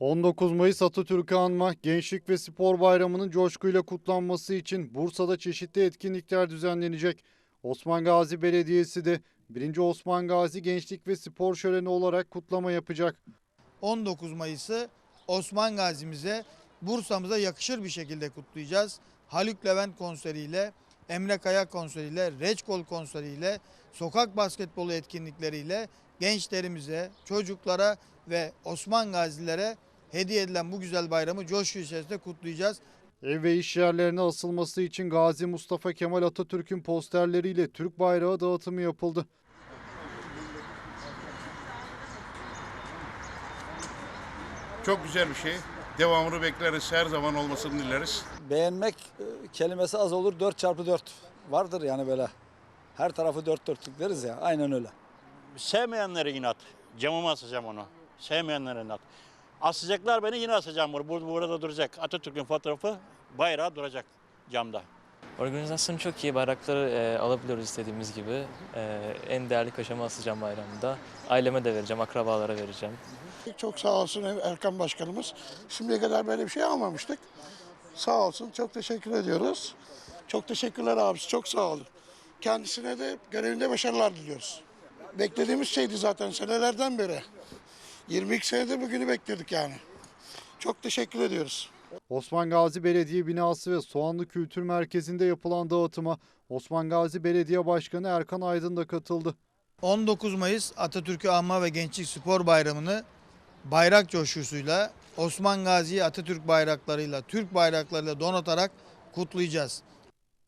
19 Mayıs Atatürk'ü anma, Gençlik ve Spor Bayramı'nın coşkuyla kutlanması için Bursa'da çeşitli etkinlikler düzenlenecek. Osman Gazi Belediyesi de 1. Osman Gazi Gençlik ve Spor Şöleni olarak kutlama yapacak. 19 Mayıs'ı Osman Gazi'mize, Bursa'mıza yakışır bir şekilde kutlayacağız. Haluk Levent konseriyle, Emre Kaya konseriyle, Reçkol konseriyle, sokak basketbolu etkinlikleriyle gençlerimize, çocuklara ve Osman Gazilere hediye edilen bu güzel bayramı coşku içerisinde kutlayacağız. Ev ve iş yerlerine asılması için Gazi Mustafa Kemal Atatürk'ün posterleriyle Türk bayrağı dağıtımı yapıldı. Çok güzel bir şey. Devamını bekleriz. Her zaman olmasını dileriz. Beğenmek e, kelimesi az olur 4 çarpı 4 vardır yani böyle. Her tarafı dört dörtlük deriz ya aynen öyle. Sevmeyenlere inat. Camıma asacağım onu. Sevmeyenlere inat. Asacaklar beni yine asacağım. Bur- Burada, burada duracak. Atatürk'ün fotoğrafı bayrağı duracak camda. Organizasyon çok iyi. Bayrakları e, alabiliyoruz istediğimiz gibi. E, en değerli kaşamı asacağım bayramda. Aileme de vereceğim, akrabalara vereceğim. Çok sağ olsun Erkan Başkanımız. Şimdiye kadar böyle bir şey almamıştık. Sağ olsun. Çok teşekkür ediyoruz. Çok teşekkürler abisi. Çok sağ olun. Kendisine de görevinde başarılar diliyoruz. Beklediğimiz şeydi zaten senelerden beri. 22 senedir bugünü bekledik yani. Çok teşekkür ediyoruz. Osman Gazi Belediye Binası ve Soğanlı Kültür Merkezi'nde yapılan dağıtıma Osman Gazi Belediye Başkanı Erkan Aydın da katıldı. 19 Mayıs Atatürk'ü Anma ve Gençlik Spor Bayramı'nı bayrak coşkusuyla Osman Gazi Atatürk bayraklarıyla, Türk bayraklarıyla donatarak kutlayacağız.